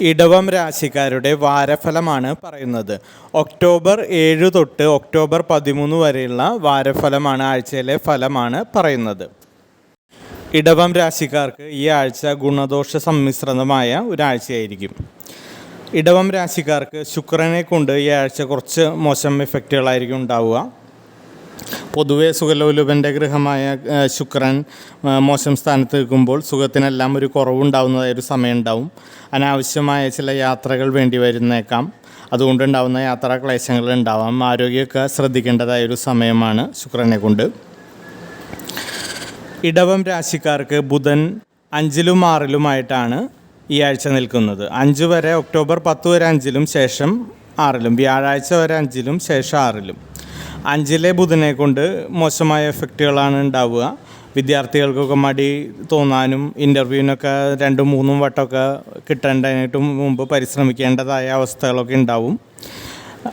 ഇടവം രാശിക്കാരുടെ വാരഫലമാണ് പറയുന്നത്. ഒക്ടോബർ ഏഴ് തൊട്ട് ഒക്ടോബർ പതിമൂന്ന് വരെയുള്ള വാരഫലമാണ് ആഴ്ചയിലെ ഫലമാണ് പറയുന്നത്. ഇടവം രാശിക്കാർക്ക് ഈ ആഴ്ച ഗുണദോഷ സമ്മിശ്രിതമായ ഒരാഴ്ചയായിരിക്കും. ഇടവം രാശിക്കാർക്ക് ശുക്രനെ കൊണ്ട് ഈ ആഴ്ച കുറച്ച് മോശം എഫക്റ്റുകളായിരിക്കും ഉണ്ടാവുക. പൊതുവെ സുഖലോലുപന്റെ ഗൃഹമായ ശുക്രൻ മോശം സ്ഥാനത്ത് നിൽക്കുമ്പോൾ സുഖത്തിനെല്ലാം ഒരു കുറവുണ്ടാവുന്നതായ ഒരു സമയം ഉണ്ടാവും അനാവശ്യമായ ചില യാത്രകൾ വേണ്ടി വരുന്നേക്കാം. അതുകൊണ്ടുണ്ടാവുന്ന യാത്രാ ക്ലേശങ്ങൾ ഉണ്ടാവാം. ആരോഗ്യമൊക്കെ ശ്രദ്ധിക്കേണ്ടതായ ഒരു സമയമാണ് ശുക്രനെ കൊണ്ട്. ഇടവം രാശിക്കാർക്ക് ബുധൻ അഞ്ചിലും ആറിലുമായിട്ടാണ് ഈ ആഴ്ച നിൽക്കുന്നത്. അഞ്ച് വരെ ഒക്ടോബർ പത്ത് വരെ അഞ്ചിലും ശേഷം ആറിലും. വ്യാഴാഴ്ച വരെ അഞ്ചിലും ശേഷം ആറിലും. അഞ്ചിലെ ബുധനെ കൊണ്ട് മോശമായ എഫക്റ്റുകളാണ് ഉണ്ടാവുക. വിദ്യാർത്ഥികൾക്കൊക്കെ മടി തോന്നാനും ഇന്റർവ്യൂവിനൊക്കെ രണ്ടും മൂന്നും വട്ടമൊക്കെ കിട്ടേണ്ടതിനായിട്ട് മുമ്പ് പരിശ്രമിക്കേണ്ടതായ അവസ്ഥകളൊക്കെ ഉണ്ടാവും.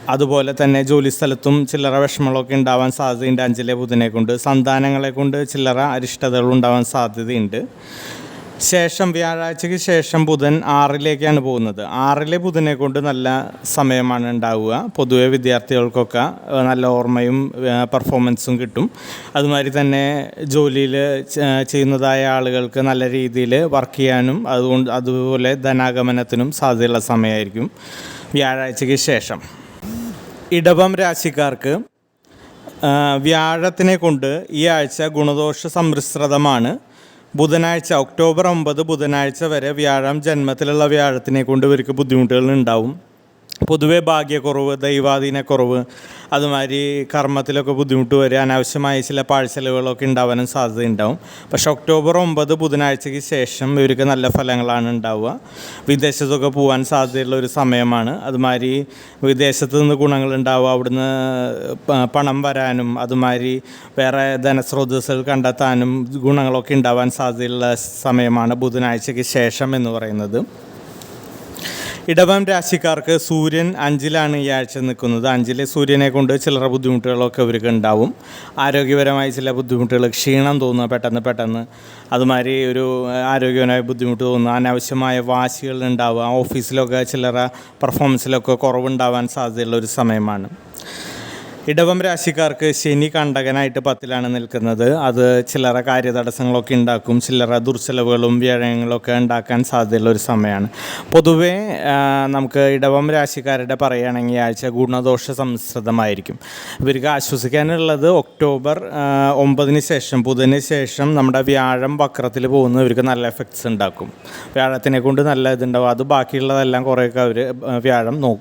അതുപോലെ തന്നെ ജോലി സ്ഥലത്തും ചില്ലറ വിഷമങ്ങളൊക്കെ ഉണ്ടാവാൻ സാധ്യതയുണ്ട് അഞ്ചിലെ ബുധനെ കൊണ്ട്. സന്താനങ്ങളെ കൊണ്ട് ചില്ലറ അരിഷ്ടതകൾ ഉണ്ടാവാൻ സാധ്യതയുണ്ട്. ശേഷം വ്യാഴാഴ്ചയ്ക്ക് ശേഷം ബുധൻ ആറിലേക്കാണ് പോകുന്നത്. ആറിലെ ബുധനെ കൊണ്ട് നല്ല സമയമാണ് ഉണ്ടാവുക. പൊതുവെ വിദ്യാർത്ഥികൾക്കൊക്കെ നല്ല ഓർമ്മയും പെർഫോമൻസും കിട്ടും. അതുമാതിരി തന്നെ ജോലിയിൽ ചെയ്യുന്നതായ ആളുകൾക്ക് നല്ല രീതിയിൽ വർക്ക് ചെയ്യാനും അതുകൊണ്ട് അതുപോലെ ധനാഗമനത്തിനും സാധ്യതയുള്ള സമയമായിരിക്കും വ്യാഴാഴ്ചയ്ക്ക് ശേഷം. ഇടവം രാശിക്കാർക്ക് വ്യാഴത്തിനെ കൊണ്ട് ഈ ആഴ്ച ഗുണദോഷ സമ്മിശ്രിതമാണ് ബുധനാഴ്ച ഒക്ടോബർ ഒമ്പത് ബുധനാഴ്ച വരെ വ്യാഴം ജന്മത്തിലുള്ള വ്യാഴത്തിനെ കൊണ്ട് ഇവർക്ക് ബുദ്ധിമുട്ടുകൾ ഉണ്ടാവും. പൊതുവേ ഭാഗ്യക്കുറവ് ദൈവാധീനക്കുറവ് അതുമാതിരി കർമ്മത്തിലൊക്കെ ബുദ്ധിമുട്ട് വരിക അനാവശ്യമായ ചില പാഴ്ചലുകളൊക്കെ ഉണ്ടാവാനും സാധ്യതയുണ്ടാവും പക്ഷേ ഒക്ടോബർ ഒമ്പത് ബുധനാഴ്ചയ്ക്ക് ശേഷം ഇവർക്ക് നല്ല ഫലങ്ങളാണ് ഉണ്ടാവുക. വിദേശത്തൊക്കെ പോകാൻ സാധ്യതയുള്ള ഒരു സമയമാണ്. അതുമാതിരി വിദേശത്ത് നിന്ന് ഗുണങ്ങൾ ഉണ്ടാവുക അവിടുന്ന് പണം വരാനും അതുമാതിരി വേറെ ധനസ്രോതസ്സുകൾ കണ്ടെത്താനും ഗുണങ്ങളൊക്കെ ഉണ്ടാവാൻ സാധ്യതയുള്ള സമയമാണ് ബുധനാഴ്ചയ്ക്ക് ശേഷം എന്ന് പറയുന്നത്. ഇടവം രാശിക്കാർക്ക് സൂര്യൻ അഞ്ചിലാണ് ഈ ആഴ്ച നിൽക്കുന്നത്. അഞ്ചിലെ സൂര്യനെ കൊണ്ട് ചിലർ ബുദ്ധിമുട്ടുകളൊക്കെ ഇവർക്ക് ഉണ്ടാവും. ആരോഗ്യപരമായ ചില ബുദ്ധിമുട്ടുകൾ ക്ഷീണം തോന്നുക പെട്ടെന്ന് പെട്ടെന്ന്. അതുമാതിരി ഒരു ആരോഗ്യപരമായ ബുദ്ധിമുട്ട് തോന്നുക അനാവശ്യമായ വാശികൾ ഉണ്ടാവുക ഓഫീസിലൊക്കെ ചിലർ പെർഫോമൻസിലൊക്കെ കുറവുണ്ടാവാൻ സാധ്യതയുള്ള ഒരു സമയമാണ്. ഇടവം രാശിക്കാർക്ക് ശനി കണ്ടകനായിട്ട് പത്തിലാണ് നിൽക്കുന്നത്. അത് ചില്ലറ കാര്യതടസ്സങ്ങളൊക്കെ ഉണ്ടാക്കും. ചില്ലറ ദുർച്ചെലവുകളും വ്യയങ്ങളൊക്കെ ഉണ്ടാക്കാൻ സാധ്യതയുള്ള ഒരു സമയമാണ്. പൊതുവേ നമുക്ക് ഇടവം രാശിക്കാരുടെ പറയുകയാണെങ്കിൽ ആഴ്ച ഗുണദോഷ സംസ്കൃതമായിരിക്കും. ഇവർക്ക് ആശ്വസിക്കാനുള്ളത് ഒക്ടോബർ ഒമ്പതിന് ശേഷം ബുധന് ശേഷം നമ്മുടെ വ്യാഴം വക്രത്തിൽ പോകുന്ന ഇവർക്ക് നല്ല എഫക്ട്സ് ഉണ്ടാക്കും. വ്യാഴത്തിനെ കൊണ്ട് നല്ല ഇതുണ്ടാവും. അത് ബാക്കിയുള്ളതെല്ലാം കുറേയൊക്കെ അവർ വ്യാഴം നോ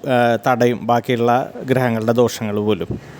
തടയും. ബാക്കിയുള്ള ഗ്രഹങ്ങളുടെ ദോഷങ്ങൾ പോലും.